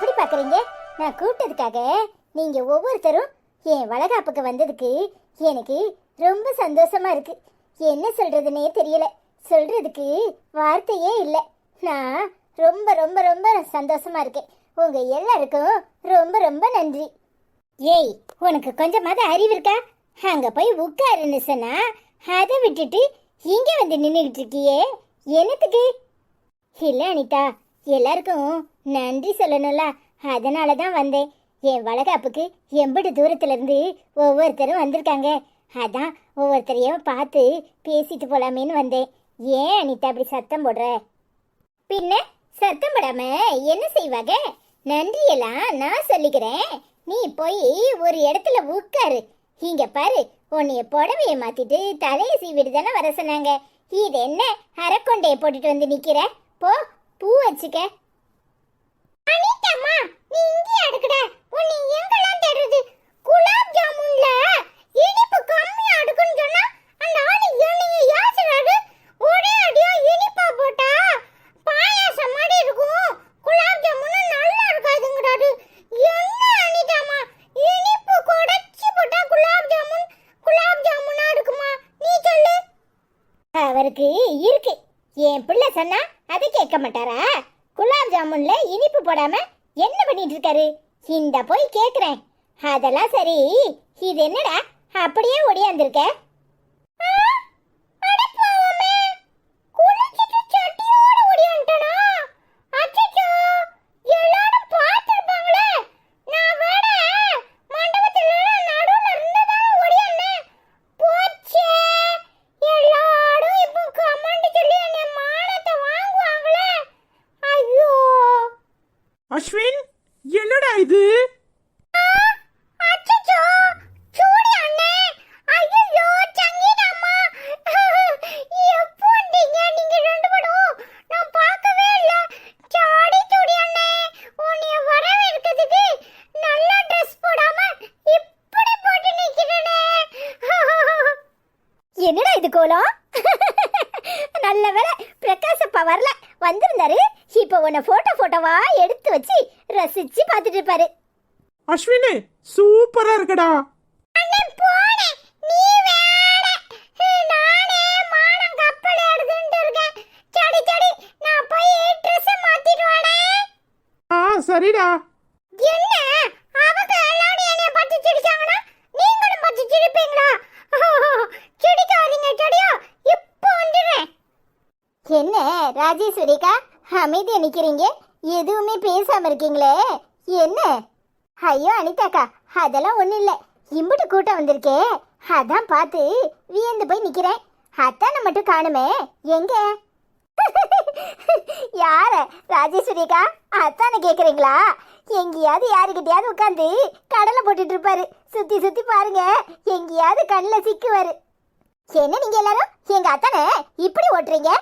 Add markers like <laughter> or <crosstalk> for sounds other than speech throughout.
எப்படி பாக்குறீங்க? நான் கூப்பிட்டதுக்காக நீங்க ஒவ்வொருத்தரும் என் வளகாப்புக்கு வந்ததுக்கு எனக்கு ரொம்ப சந்தோஷமா இருக்கு. என்ன சொல்றதுன்னே தெரியல. சொல்றதுக்கு வார்த்தையே இல்லை. நான் ரொம்ப ரொம்ப ரொம்ப சந்தோஷமா இருக்கேன். உங்க எல்லாருக்கும் ரொம்ப ரொம்ப நன்றி. ஏய் உனக்கு கொஞ்சமாவது அறிவு இருக்கா? அங்க போய் உட்காருன்னு சொன்னா அதை விட்டுட்டு இங்க வந்து நின்றுகிட்டு இருக்கியே. என்னத்துக்கு? இல்லை அனிதா எல்லாருக்கும் நன்றி சொல்லணும்ல. அதனால தான் வந்தேன். என் வளகாப்புக்கு எம்பது தூரத்துலேருந்து ஒவ்வொருத்தரும் வந்திருக்காங்க. அதான் ஒவ்வொருத்தரையும் பார்த்து பேசிட்டு போலாமேன்னு வந்தேன். ஏன் அனிதா அப்படி சத்தம் போடுற? பின்ன சத்தம் போடாம என்ன செய்வாங்க? நன்றியெல்லாம் நான் சொல்லிக்கிறேன். நீ போய் ஒரு இடத்துல உட்காரு. இங்க பாரு உன்னைய புடவைய மாத்திட்டு தலையை சீவிட்டு தானே வர சொன்னாங்க. இது என்ன அரைக்கொண்டைய போட்டுட்டு வந்து நிக்கிற? போ பூ வச்சுக்க. அனிதாமா நீ இங்கே அடுக்கட உன்னை எங்கெல்லாம் தேடுறது? குலாப் ஜாமுன்ல இனிப்பு கம்மியா அடுக்குன்னு சொன்னா அந்த ஆளு என்னைய யாசுறாரு ஒரே அடியா இனிப்பா போட்டா பாயாசம் மாதிரி இருக்கும் குலாப் ஜாமுன் நல்லா இருக்காதுங்கிறாரு என்ன அனிதாம்மா இனிப்பு குடைச்சி போட்டா குலாப் ஜாமுன் குலாப் ஜாமுனா இருக்குமா நீ சொல்லு அவருக்கு இருக்கு என் பிள்ளை சொன்னா அதை கேட்க மாட்டாரா? குலாப் ஜாமுன்ல இனிப்பு போடாம என்ன பண்ணிட்டு இருக்காரு? இந்த போய் கேக்குறேன். அதெல்லாம் சரி. இது என்னடா? அப்படியே ஒடியாந்துருக்க போச்சே எல்லாரும் இப்போ கமெண்ட் சொல்லி என்னை மானத்தை வாங்குவாங்களே ஐயோ அஸ்வின் என்னடா இது அச்சச்சோ சூடி அண்ணே ஐயோ சங்கீதா அம்மா எப்போ வந்தீங்க நீங்க ரெண்டு பேரும் நான் பார்க்கவே இல்ல சாடி சூடி அண்ணே உன்னைய வரவேற்கிறதுக்கு நல்ல ட்ரெஸ் போடாம இப்படி போட்டு நிக்கிறனே என்னடா இது கோலம் நல்ல வேலை பிரகாஷ் அப்பா வரல. வந்திருந்தாரு. இப்போ உன்னை போட்டோ போட்டோவா எடுத்து வச்சு ரசிச்சு பார்த்துட்டு இருப்பாரு. அஸ்வினு சூப்பரா இருக்கடா. சரிடா. என்ன? அவங்க எல்லாரும் என்னைய பத்தி சிரிச்சாங்கன்னா நீங்களும் பத்தி சிரிப்பீங்களா? என்ன ராஜேஸ்வரிக்கா? அமைதியா நிக்கிறீங்க? எதுவுமே பேசாம இருக்கீங்களே? என்ன? ஐயோ அனிதாக்கா அதெல்லாம் ஒன்றும் இல்லை. இம்புட்டு கூட்டம் வந்திருக்கே. அதான் பார்த்து வியந்து போய் நிக்கிறேன். அத்தானை மட்டும் காணுமே. எங்க? யார? ராஜேஸ்வரிக்கா அத்தானை கேக்குறீங்களா? எங்கேயாவது யாருக்கிட்டயாவது உட்காந்து கடலை போட்டுட்டு இருப்பாரு. சுத்தி சுத்தி பாருங்க. எங்கேயாவது கண்ணில் சிக்குவாரு. என்ன நீங்க எல்லாரும்? எங்க அத்தானை இப்படி ஓட்டுறீங்க?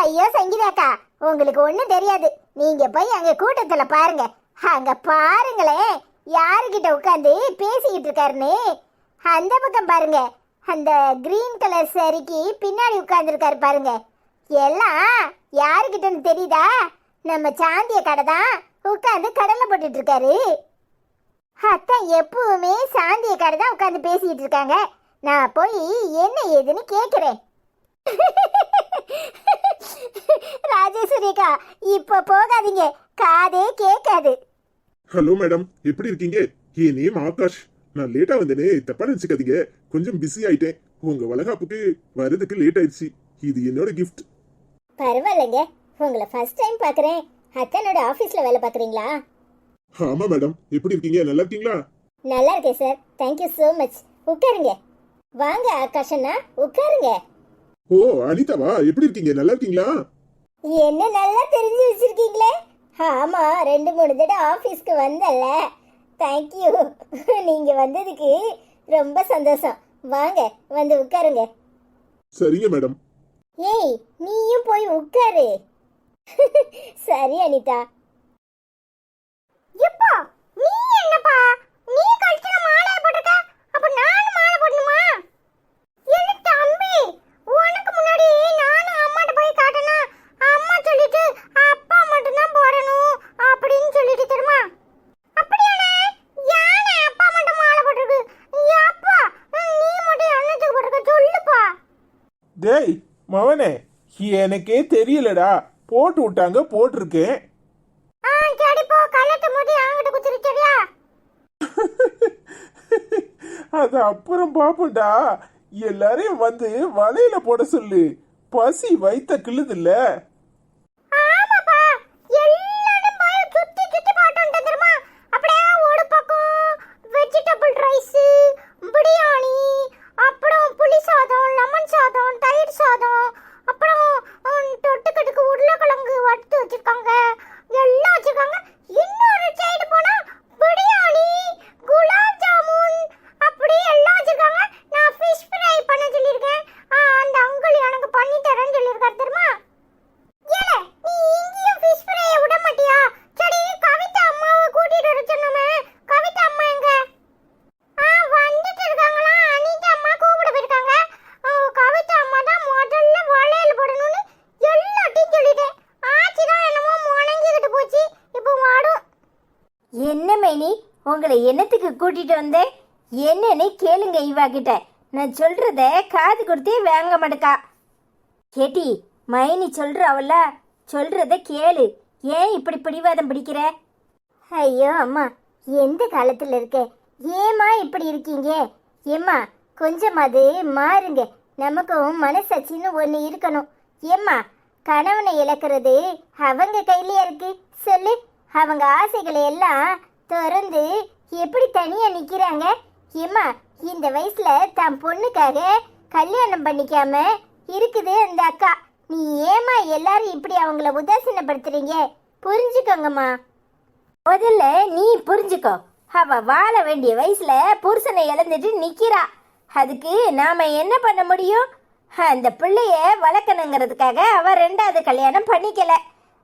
ஐயோ சங்கீதாக்கா உங்களுக்கு ஒன்றும் தெரியாது. நீங்க போய் அங்க கூட்டத்துல பாருங்க. அங்க பாருங்களேன் யாருகிட்ட உட்காந்து பேசிக்கிட்டு இருக்காருன்னு. அந்த பக்கம் பாருங்க அந்த கிரீன் கலர் சரிக்கு பின்னாடி உட்காந்துருக்காரு பாருங்க. எல்லாம் யாருக்கிட்டன்னு தெரியுதா? நம்ம சாந்திய கடை தான் உட்காந்து கடலை போட்டுட்டு இருக்காரு. அத்தான் எப்பவுமே சாந்திய கடை தான் உட்காந்து பேசிக்கிட்டு இருக்காங்க. நான் போய் என்ன ஏதுன்னு கேட்குறேன் <laughs> ராஜேஸ்வரிக்கா இப்ப போகாதீங்க. காதே கேட்காது ஹலோ மேடம். எப்படி இருக்கீங்க? என் நேம் ஆகாஷ். நான் லேட்டா வந்தேனே. தப்பா நினைச்சுக்காதீங்க. கொஞ்சம் பிஸி ஆயிட்டேன். உங்க வளகாப்புக்கு வர்றதுக்கு லேட் ஆயிடுச்சு. இது என்னோட கிஃப்ட் பரவாயில்லைங்க. உங்களை ஃபர்ஸ்ட் டைம் பார்க்குறேன். அத்தனோட ஆஃபீஸில் வேலை பார்க்குறீங்களா? ஆமா மேடம். எப்படி இருக்கீங்க? நல்லா இருக்கீங்களா? நல்லா இருக்கேன் சார் தேங்க்யூ ஸோ மச் உட்காருங்க. வாங்க ஆகாஷ் அண்ணா. உட்காருங்க. ஓ அனிதாவா? எப்படி இருக்கீங்க? நல்லா இருக்கீங்களா? என்ன நல்லா தெரிஞ்சு வச்சிருக்கீங்களே? ஆமா ரெண்டு மூணு தடவை ஆஃபீஸ்க்கு வந்தல தேங்க்யூ நீங்க வந்ததுக்கு ரொம்ப சந்தோஷம். வாங்க வந்து உட்காருங்க. சரிங்க மேடம். ஏய் நீயும் போய் உட்காரு. சரி அனிதா. எப்பா நீ என்னப்பா நீ கழுத்துல மாலை போட்டுக்க அப்ப நானும் மாலை போடணுமா என்ன தம்பி உனக்கு முன்னாடி நானும் அம்மாட்ட போய் காட்டணும் அம்மா சொல்லிட்டு அப்பா மட்டும் தான் போடணும் அப்படின்னு சொல்லிட்டு தெரியுமா டேய் மவனே எனக்கே தெரியலடா. போட்டு விட்டாங்க போட்டிருக்கேன். அது அப்புறம் பாப்போம்டா. எல்லாரையும் வந்து வலையில போட சொல்லு. பசி வைத்த கிள்ளுதில்ல ஆமாப்பா எல்லாரும் போய் சுத்தி சுத்தி போட்டு வந்து தெரியுமா அப்படியே ஒரு பக்கம் வெஜிடபிள் ரைஸ் பிரியாணி அப்புறம் புளி சாதம் லெமன் சாதம் தயிர் சாதம் அப்புறம் ம், தொட்டுக்கட்டுக்கு உருளைக்கிழங்கு வறுத்து வச்சிருக்காங்க எல்லாம் வச்சிருக்காங்க இன்னொரு சைடு போனா பிரியாணி குலாப் ஜாமுன் அப்படி எல்லாம் வச்சிருக்காங்க நான் ஃபிஷ் ஃப்ரை பண்ண சொல்லியிருக்கேன் ஆ, அந்த அங்கிள் எனக்கு பண்ணி தரேன்னு சொல்லியிருக்காரு தெரியுமா ஏல நீ இங்கேயும் ஃபிஷ் ஃப்ரையை விட மாட்டியா சரி கவிதா அம்மாவை கூட்டிட்டு வர சொன்னோமே கவிதா அம்மா எங்க ஆ வந்துட்டு இருக்காங்களா அனிதா அம்மா கூப்பிட போயிருக்காங்க ஆ, கவிதா அம்மா தான் முதல்ல வளையல் போடணும்னு எல்லாத்தையும் சொல்லிட்டேன் ஆச்சி தான் என்னமோ முணங்கிக்கிட்டு போச்சு இப்போ வாடும் என்ன மைனி உங்களை என்னத்துக்கு கூட்டிட்டு வந்தேன்? என்னன்னு கேளுங்க இவா கிட்ட நான் சொல்றத காது கொடுத்தே வாங்க மாட்டேக்கா. கேட்டி மைனி அவள சொல்றத கேளு. ஏன் இப்படி பிடிவாதம் பிடிக்கிற? ஐயோ அம்மா எந்த காலத்துல இருக்க? ஏமா இப்படி இருக்கீங்க? ஏம்மா கொஞ்சமாவது மாறுங்க. நமக்கும் மனசாட்சின்னு ஒன்று இருக்கணும். ஏம்மா கணவனை இழக்கிறது அவங்க கையிலே இருக்கு. சொல்லு அவங்க ஆசைகளை எல்லாம் திறந்து எப்படி தனியா நிக்கிறாங்க? ஏம்மா இந்த வயசுல தன் பொண்ணுக்காக கல்யாணம் பண்ணிக்காம இருக்குது அந்த அக்கா. நீ ஏமா எல்லாரும் இப்படி அவங்கள உதாசீனப்படுத்துறீங்க? புரிஞ்சுக்கோங்கம்மா. முதல்ல நீ புரிஞ்சுக்கோ. அவ வாழ வேண்டிய வயசுல புருஷனை இழந்துட்டு நிக்கிறா. அதுக்கு நாம என்ன பண்ண முடியும்? அந்த பிள்ளைய வளர்க்கணுங்கிறதுக்காக அவ ரெண்டாவது கல்யாணம் பண்ணிக்கல.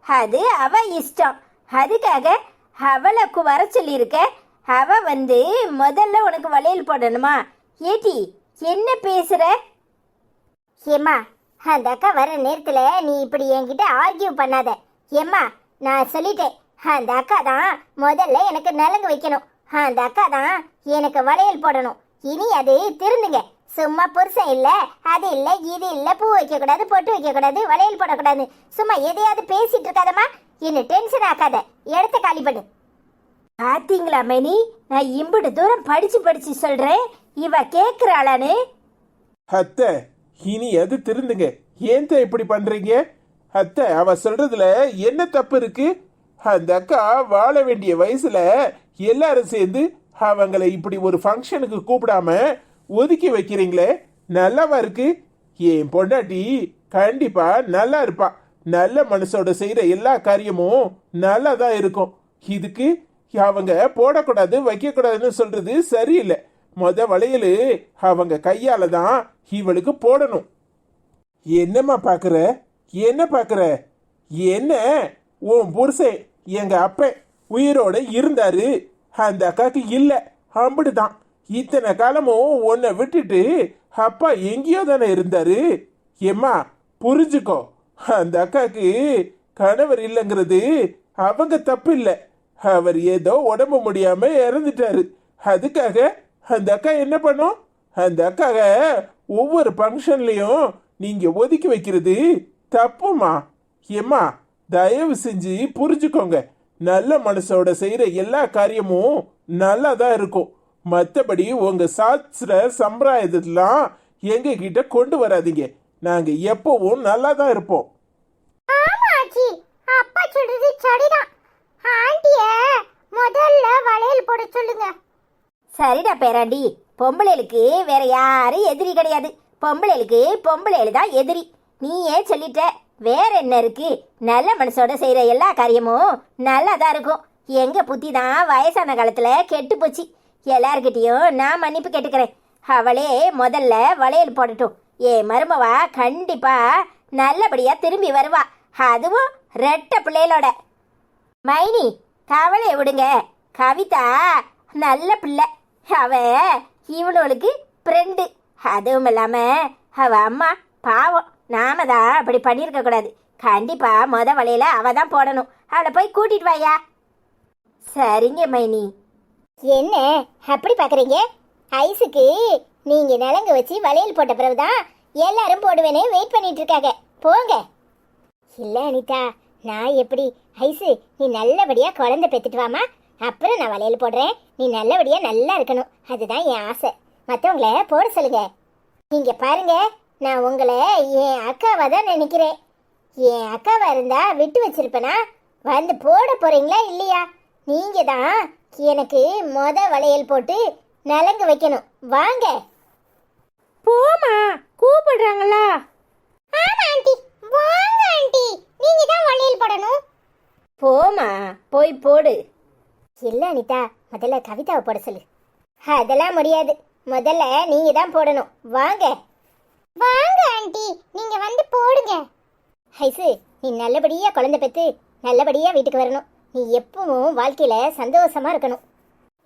அது அவ இஷ்டம். அதுக்காக அவளை வர சொல்லியிருக்க? அவ வந்து முதல்ல உனக்கு வளையல் போடணுமா? ஏட்டி என்ன பேசுற? ஏம்மா அந்த அக்கா வர நேரத்தில் நீ இப்படி என்கிட்ட ஆர்கியூ பண்ணாத. ஏம்மா நான் சொல்லிட்டேன் அந்த அக்கா தான் முதல்ல எனக்கு நலங்கு வைக்கணும். அந்த அக்கா தான் எனக்கு வளையல் போடணும். இனி அது திருந்துங்க. சும்மா புருஷன் இல்ல அது இல்ல இது இல்ல பூ வைக்க கூடாது பொட்டு வைக்க கூடாது வளையல் போடக்கூடாது. சும்மா எதையாவது பேசிட்டு இருக்காதம்மா. என்ன டென்ஷன் ஆக்காத. இடத்த காலி பண்ணு. பாத்தீங்களா மெனி? நான் இம்புட்டு தூரம் படிச்சு படிச்சு சொல்றேன். இவ கேக்குறாளான்னு. அத்தை இனி எது திருந்துங்க? ஏன் இப்படி பண்றீங்க? அத்தை அவ சொல்றதுல என்ன தப்பு இருக்கு? அந்த அக்கா வாழ வேண்டிய வயசுல எல்லாரும் சேர்ந்து அவங்களை இப்படி ஒரு ஃபங்க்ஷனுக்கு கூப்பிடாம ஒதுக்கி வைக்கிறீங்களே? நல்லாவா இருக்கு. என் பொண்டாட்டி கண்டிப்பா நல்லா இருப்பா. நல்ல மனசோட செய்யற எல்லா காரியமும் நல்லா தான் இருக்கும். இதுக்கு அவங்க போடக்கூடாது வைக்கக்கூடாதுன்னு சொல்றது சரியில்லை. மொத வளையல் அவங்க கையால தான் இவளுக்கு போடணும். என்னம்மா பார்க்குற என்ன பார்க்குற என்ன? உன் புருஷன் எங்க அப்பன் உயிரோட இருந்தாரு. அந்த அக்காக்கு இல்ல. அம்பிடுதான். இத்தனை காலமும் உன்னை விட்டுட்டு அப்பா எங்கேயோ தானே இருந்தாரு? ஏம்மா புரிஞ்சுக்கோ. அந்த அக்காக்கு கணவர் இல்லைங்கிறது அவங்க தப்பு இல்லை அவர் ஏதோ உடம்பு முடியாம இறந்துட்டாரு. அதுக்காக அந்த அக்கா என்ன பண்ணும்? அந்த அக்காக ஒவ்வொரு ஃபங்க்ஷன்லையும் நீங்க ஒதுக்கி வைக்கிறது தப்புமா ஏம்மா தயவு செஞ்சு புரிஞ்சுக்கோங்க. நல்ல மனசோட செய்கிற எல்லா காரியமும் நல்லா தான் இருக்கும். மற்றபடி உங்க சாஸ்திர சம்பிரதாயத்தெல்லாம் எங்க கிட்ட கொண்டு வராதீங்க. நாங்க எப்பவும் நல்லா தான் இருப்போம். ஆமா ஆச்சி அப்பா சொல்றது சரிதான். ஆண்டிய முதல்ல வளையல் போட சொல்லுங்க. சரிடா பேராண்டி. பொம்பளைகளுக்கு வேற யாரும் எதிரி கிடையாது. பொம்பளைகளுக்கு பொம்பளைகள் தான் எதிரி. நீ ஏன் சொல்லிட்ட. வேற என்ன இருக்கு? நல்ல மனசோட செய்யற எல்லா காரியமும் நல்லா தான் இருக்கும். எங்க புத்தி தான் வயசான காலத்துல கெட்டு போச்சு. எல்லார்கிட்டயும் நான் மன்னிப்பு கேட்டுக்கிறேன். அவளே முதல்ல வளையல் போடட்டும். ஏ மருமவா கண்டிப்பா நல்லபடியா திரும்பி வருவா. அதுவும் ரெட்டை பிள்ளைகளோட. மைனி கவலையை விடுங்க. கவிதா நல்ல பிள்ளை. அவ இவளுக்கு ஃப்ரெண்டு அதுவும் இல்லாம அவ அம்மா பாவம். நாம தான் அப்படி பண்ணியிருக்க கூடாது. கண்டிப்பா மொத வலையில அவ தான் போடணும். அவளை போய் கூட்டிட்டு வாயா. சரிங்க மைனி. என்ன? அப்படி பாக்குறீங்க? ஐஸுக்கு நீங்க நலங்கு வச்சு வளையல் போட்ட பிறகுதான் எல்லாரும் போடுவேனே வெயிட் பண்ணிட்டு இருக்காங்க போங்க. இல்ல அனிதா நான் எப்படி? ஐசு நீ நல்லபடியா குழந்தை பெற்றுட்டு வாமா. அப்புறம் நான் வளையல் போடுறேன். நீ நல்லபடியா நல்லா இருக்கணும். அதுதான் என் ஆசை. மற்றவங்கள போட சொல்லுங்க. நீங்க பாருங்க நான் உங்களை என் அக்காவா தான் நினைக்கிறேன். என் அக்காவா இருந்தா விட்டு வச்சிருப்பேனா? வந்து போட போறீங்களா இல்லையா? நீங்க தான் எனக்கு மொத வளையல் போட்டு நலங்கு வைக்கணும். வாங்க. போமா கூப்பிடுறாங்களா? ஆமா ஆண்டி. வாங்க ஆண்டி. நீங்க தான் வளையல் போடணும். போமா போய் போடு. இல்ல அனிதா. முதல்ல கவிதாவை போட சொல்லு. அதெல்லாம் முடியாது. முதல்ல நீங்க தான் போடணும். வாங்க. வாங்க ஆண்டி. நீங்க வந்து போடுங்க. ஐசு நீ நல்லபடியா குழந்தை பெத்து நல்லபடியா வீட்டுக்கு வரணும். நீ எப்பவும் வாழ்க்கையில சந்தோஷமா இருக்கணும்.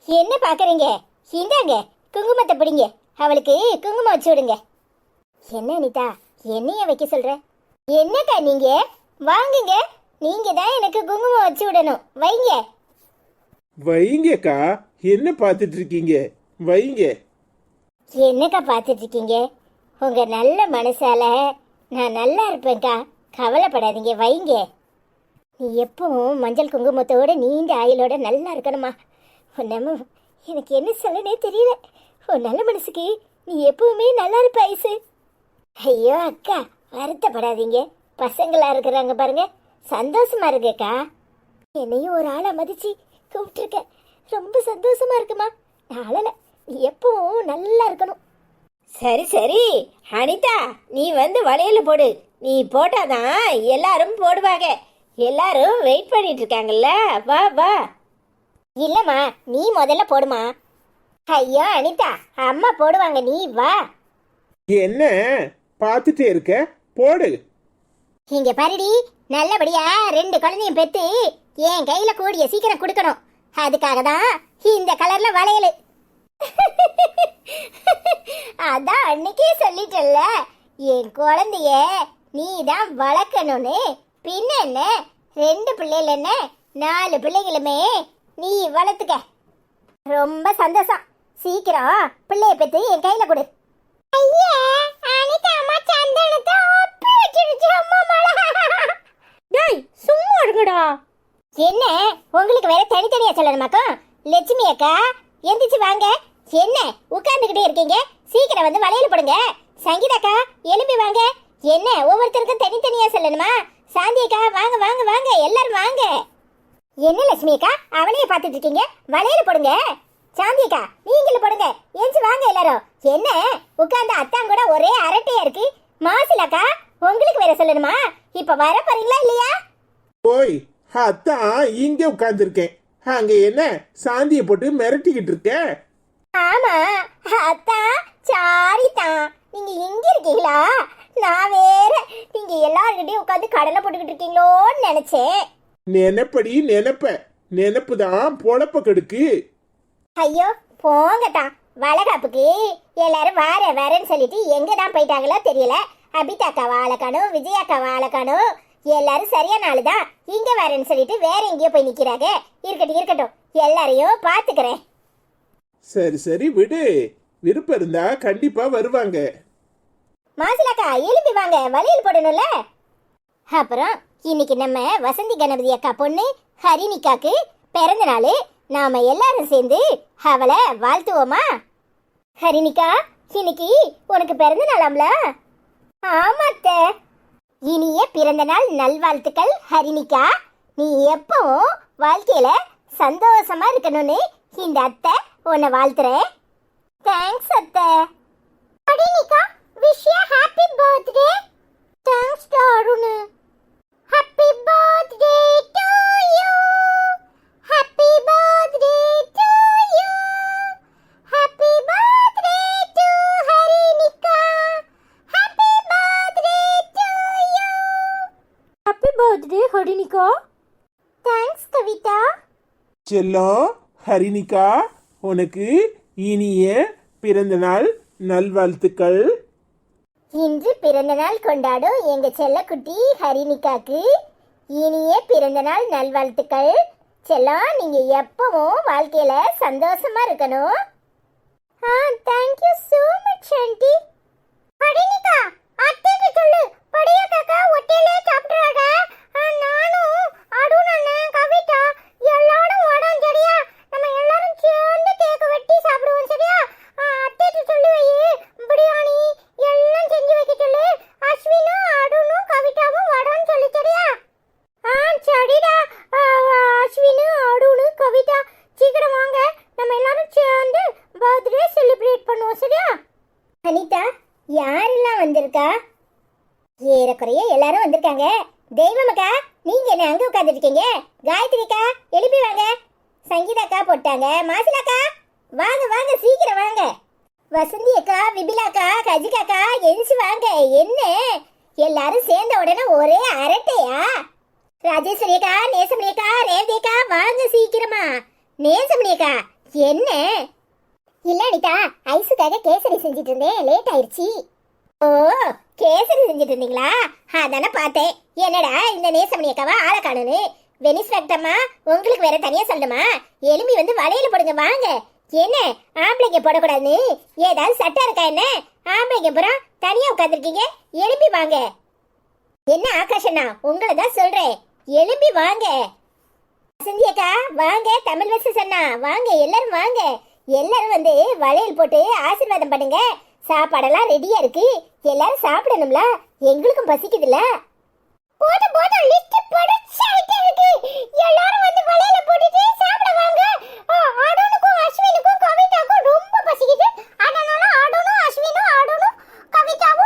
என்ன பாக்குறீங்க? இந்தாங்க குங்குமத்தை பிடிங்க. அவளுக்கு குங்குமம் வச்சு விடுங்க. என்ன அனிதா என்னைய வைக்க சொல்ற? என்னக்கா நீங்க? வாங்குங்க. நீங்க தான் எனக்கு குங்குமம் வச்சு விடணும். வைங்க. வைங்கக்கா என்ன பார்த்துட்டு இருக்கீங்க? வைங்க. என்னக்கா பார்த்துட்டு இருக்கீங்க? உங்க நல்ல மனசால நான் நல்லா இருப்பேன்க்கா. கவலைப்படாதீங்க வைங்க. நீ எப்பவும் மஞ்சள் குங்குமத்தோட நீண்ட ஆயிலோட நல்லா இருக்கணுமா? உன்னமும் எனக்கு என்ன சொல்லனே தெரியல. உன் நல்ல மனசுக்கு நீ எப்பவுமே நல்லா இருப்ப ஐசு. ஐயோ அக்கா வருத்தப்படாதீங்க. பசங்களா இருக்கிறாங்க பாருங்க. சந்தோஷமா இருக்கக்கா என்னையும் ஒரு ஆளை மதிச்சு கூப்பிட்டுருக்க. ரொம்ப சந்தோஷமா இருக்குமா? நாளில் நீ எப்பவும் நல்லா இருக்கணும். சரி சரி. அனிதா நீ வந்து வளையல் போடு. நீ போட்டாதான் எல்லாரும் போடுவாங்க. எல்லாரும் வெயிட் பண்ணிட்டு இருக்காங்கல்ல வா வா. இல்லம்மா நீ முதல்ல போடுமா. ஐயோ அனிதா அம்மா போடுவாங்க நீ வா. என்ன? பார்த்துட்டே இருக்க? போடு. இங்க பாருடி நல்லபடியா ரெண்டு குழந்தையும் பெத்து என் கையில கூடிய சீக்கிரம் கொடுக்கணும். அதுக்காக தான் இந்த கலர்ல வளையல். அதான் அன்னைக்கே சொல்லிட்டல்ல என் குழந்தைய நீ தான் வளர்க்கணும்னு. பின்ன என்ன ரெண்டு பிள்ளைகள் என்ன? நாலு பிள்ளைகளுமே. நீ வளர்த்துக்க. ரொம்ப சந்தோஷம். சீக்கிரம் பிள்ளைய பெத்து என் கையில கொடு. ஐயா சந்தனத்தை சும்மா இருங்கடா. என்ன? உங்களுக்கு வேற தனித்தனியா சொல்லணுமாக்கும் லட்சுமி அக்கா எந்திரிச்சு வாங்க. என்ன? உட்கார்ந்துகிட்டே இருக்கீங்க. சீக்கிரம் வந்து வளையல் போடுங்க. சங்கீதாக்கா எழுப்பி வாங்க. என்ன? ஒவ்வொருத்தருக்கும் தனித்தனியா சொல்லணுமா? சாந்தி அக்கா வாங்க வாங்க வாங்க எல்லாரும் வாங்க. என்ன லட்சுமி அக்கா அவனையே பார்த்துட்டு இருக்கீங்க வளையல் போடுங்க. சாந்தி அக்கா நீங்களும் போடுங்க. எஞ்சி வாங்க எல்லாரும். என்ன? உட்கார்ந்து அத்தான் கூட ஒரே அரட்டையா இருக்கு. மாசில் அக்கா உங்களுக்கு வேற சொல்லணுமா? இப்ப வர போறீங்களா இல்லையா? ஓய் அத்தான் இங்க உட்காந்துருக்கேன் அங்க என்ன? சாந்தியை போட்டு மிரட்டிக்கிட்டு இருக்க? ஆமா அத்தா சாரி தான். நீங்க எங்க இருக்கீங்களா? நான் வேற. நீங்க எல்லார்கிட்டயும் உட்காந்து கடலை போட்டுக்கிட்டு இருக்கீங்களோன்னு நினைச்சேன். நினைப்படி நினைப்ப. நினைப்பு தான் பொழப்ப கெடுக்கு. ஐயோ போங்கட்டா வளகாப்புக்கு எல்லாரும் வார வரேன்னு சொல்லிட்டு எங்க தான் போயிட்டாங்களோ தெரியல. அபிதாக்கா வாழக்கானும் விஜயாக்கா வாழக்கானும் எல்லாரும் சரியான ஆளு தான் இங்க வரேன்னு சொல்லிட்டு வேற எங்கேயோ போய் நிக்கிறாங்க. இருக்கட்டும் இருக்கட்டும். எல்லாரையும் பாத்துக்கிறேன் சரி சரி விடு. விருப்பம் இருந்தா கண்டிப்பா வருவாங்க. மாசிலாக்கா எழுப்பி வாங்க வளையல் போடணும்ல? அப்புறம் இன்னைக்கு நம்ம வசந்தி கணபதி அக்கா பொண்ணு ஹரிணிக்காக்கு பிறந்த நாள். நாம எல்லாரும் சேர்ந்து அவளை வாழ்த்துவோமா? ஹரிணிகா இன்னைக்கு உனக்கு பிறந்த நாளாம்ல? ஆமாத்த. இனிய பிறந்த நாள் நல்வாழ்த்துக்கள் ஹரிணிகா நீ எப்பவும் வாழ்க்கையில சந்தோஷமா இருக்கணும்னு இந்த அத்தை உன்னை வாழ்த்துறேன். தேங்க்ஸ் அத்தை. அடினிகா wish happy birthday thanks to Arun happy birthday to you happy birthday to you happy birthday to Harinika happy birthday to you happy birthday Harinika thanks Kavitha செல்லம் ஹரிணிகா உனக்கு இனிய பிறந்தநாள் நல்வாழ்த்துக்கள். இன்று பிறந்தநாள் கொண்டாடும் எங்க செல்லக்குட்டி ஹரிணிகாக்கு இனிய பிறந்தநாள் நல்வாழ்த்துக்கள். செல்லம் நீங்க எப்பவும் வாழ்க்கையில சந்தோஷமா இருக்கணும். ஆ thank you so much aunty படினிகா அத்தைக்கு சொல்லு. படியா காக்கா ஒட்டையிலே சாப்பிடுறாங்க. நானும் அருண் அண்ணன் கவிதா எல்லாரும் வரோம் சரியா நம்ம எல்லாரும் சேர்ந்து கேக் வெட்டி சாப்பிடுவோம் சரியா அத்தைக்கு சொல்லி வை பிரியாணி எல்லாம் செஞ்சு வைக்க சொல்லு அஸ்வினும் அருணும் கவிதாவும் வரோன்னு சொல்லு சரியா ஆ சரிடா ஆ, அஸ்வினு அருணு கவிதா சீக்கிரம் வாங்க நம்ம எல்லாரும் சேர்ந்து பர்த்டே செலிப்ரேட் பண்ணுவோம் சரியா அனிதா யாரெல்லாம் வந்திருக்கா? ஏறக்குறைய எல்லாரும் வந்திருக்காங்க. தெய்வமக்கா நீங்க என்ன அங்க உட்கார்ந்துட்டு இருக்கீங்க காயத்ரிக்கா எழுப்பி வாங்க. சங்கீதாக்கா போட்டாங்க. மாசிலாக்கா வாங்க வாங்க சீக்கிரம் வாங்க. வசந்தி அக்கா விபிலாக்கா கஜிகாக்கா எந்திச்சு வாங்க. என்ன? எல்லாரும் சேர்ந்த உடனே ஒரே அரட்டையா? ராஜேஸ்வரி அக்கா நேசமணி அக்கா ரேவதி அக்கா வாங்க சீக்கிரமா. நேசமணி அக்கா என்ன? இல்ல அனிதா ஐஸுக்காக கேசரி செஞ்சுட்டு இருந்தேன். லேட் ஆயிடுச்சு ஓ கேசரி செஞ்சுட்டு இருந்தீங்களா? அதானே பார்த்தேன். என்னடா இந்த நேசமணி அக்காவா ஆளை காணுன்னு? வெனிஸ் ஃபேக்டம்மா உங்களுக்கு வேற தனியா சொல்லணுமா எலும்பி வந்து வலையில போடுங்க வாங்க. என்ன ஆம்பளைங்க போடக்கூடாதுன்னு? ஏதாவது சட்டம் இருக்கா என்ன? ஆம்பளைங்க புறம் தனியா உட்காந்துருக்கீங்க எலும்பி வாங்க. என்ன ஆகாஷண்ணா உங்களை தான் சொல்றேன். எலும்பி வாங்க. வசந்தி அக்கா வாங்க தமிழ் வசஸ் அண்ணா. வாங்க எல்லாரும் வாங்க. எல்லாரும் வந்து வளையல் போட்டு ஆசீர்வாதம் பண்ணுங்க. சாப்பாடெல்லாம் ரெடியா இருக்கு. எல்லாரும் சாப்பிடணும்ல? எங்களுக்கும் பசிக்குதுல்ல? போதும் போதும். லிஸ்ட் படிச்சாயிட்டே இருக்கு. எல்லாரும் வந்து வளையல போட்டுட்டு சாப்பிட வாங்க. அடனுக்கும் அஸ்வினுக்கும் கவிதாக்கும் ரொம்ப பசிக்குது. அதனால அடனும் அஸ்வினும் அடனும் கவிதாவும்